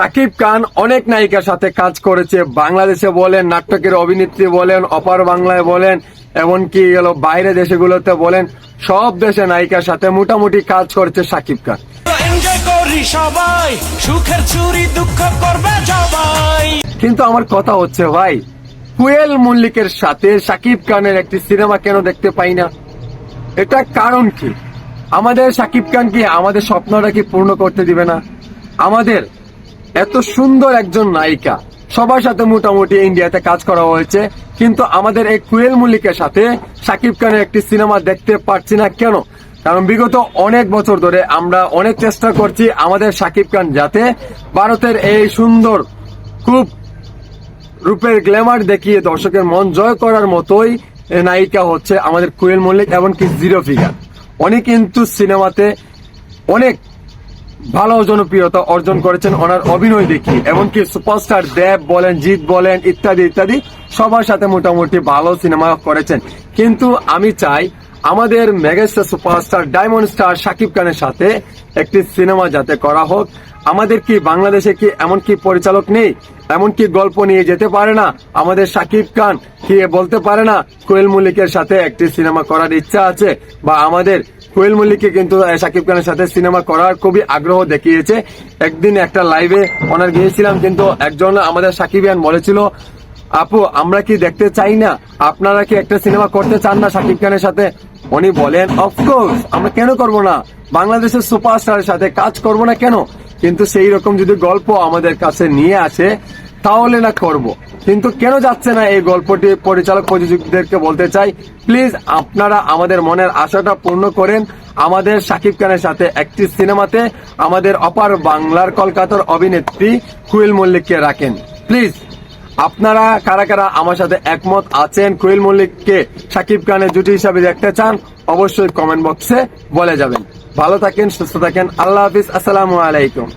সাকিব খান অনেক নায়িকার সাথে কাজ করেছে। বাংলাদেশে বলেন নাটকের অভিনেত্রী বলেন অপার বাংলায় বলেন এমনকি গেল বাইরে দেশগুলোতে বলেন সব দেশে নায়িকার সাথে মোটামুটি কাজ করেছে সাকিব খান। সবাই সুখের চুরি দুঃখ করবে সবাই। কিন্তু আমার কথা হচ্ছে ভাই কুয়েল মল্লিকের সাথে সাকিব খানের একটি সিনেমা কেন দেখতে পাই না? এটা কারণ কি? আমাদের সাকিব খান কি আমাদের স্বপ্নটা কি পূর্ণ করতে দিবে না? আমাদের এত সুন্দর একজন নায়িকা। সবার সাথে মোটামুটি ইন্ডিয়াতে কাজ করা হয়েছে, কিন্তু আমাদের এই কুয়েল মল্লিকের সাথে সাকিব খানের একটি সিনেমা দেখতে পারছি না কেন? কারণ বিগত অনেক বছর ধরে আমরা অনেক চেষ্টা করছি আমাদের সাকিব খান যাতে ভারতের এই সুন্দর, খুব রূপের গ্ল্যামার দেখিয়ে দর্শকের মন জয় করার মতোই নায়িকা হচ্ছে আমাদের কুয়েল মল্লিক, এমনকি জিরো ফিগার। উনি কিন্তু সিনেমাতে অনেক ভালো জনপ্রিয়তা অর্জন করেছেন ওনার অভিনয় দেখি, এমনকি সুপারস্টার দেব বলেন, জিৎ বলেন, ইত্যাদি ইত্যাদি, সবার সাথে মোটামুটি ভালো সিনেমা করেছেন। কিন্তু আমি চাই আমাদের megastar superstar, diamond star Shakib খানের সাথে একটি সিনেমা যাতে করা হোক। আমাদের কি বাংলাদেশে কি এমন কি পরিচালক নেই? এমন কি গল্প নিয়ে যেতে পারে না? আমাদের শাকিব খান কি বলতে পারে না? কোয়েল মল্লিকের সাথে একটি সিনেমা করার ইচ্ছা আছে বা আমাদের কোয়েল মল্লিককে কিন্তু শাকিব খানের সাথে সিনেমা করার খুবই আগ্রহ দেখিয়েছে। একদিন একটা লাইভে ওনার গিয়েছিলাম, কিন্তু একজন আমাদের সাকিবিয়ান বলেছিল, আপু, আমরা কি দেখতে চাই না? আপনারা কি একটা সিনেমা করতে চান না শাকিব খানের সাথে? উনি বলেন অফকোর্স আমরা কেন করব না? বাংলাদেশের সুপারস্টারের সাথে কাজ করব না কেন? কিন্তু সেই রকম যদি গল্প আমাদের কাছে নিয়ে আসে তাহলে না করব। কিন্তু কেন যাচ্ছে না এই গল্পটি? পরিচালক প্রযোজকদেরকে বলতে চাই প্লিজ আপনারা আমাদের মনের আশাটা পূর্ণ করেন। আমাদের সাকিব খানের সাথে একটি সিনেমাতে আমাদের অপার বাংলার কলকাতার অভিনেত্রী কুইল মল্লিককে রাখেন। প্লিজ আপনারা কারা কারা আমার সাথে একমত আছেন কুইল মল্লিককে সাকিব খানের জুটি হিসাবে দেখতে চান, অবশ্যই কমেন্ট বক্সে বলে যাবেন। ভালো থাকেন, সুস্থ থাকেন, আল্লাহ হাফিজ, আসসালামু আলাইকুম।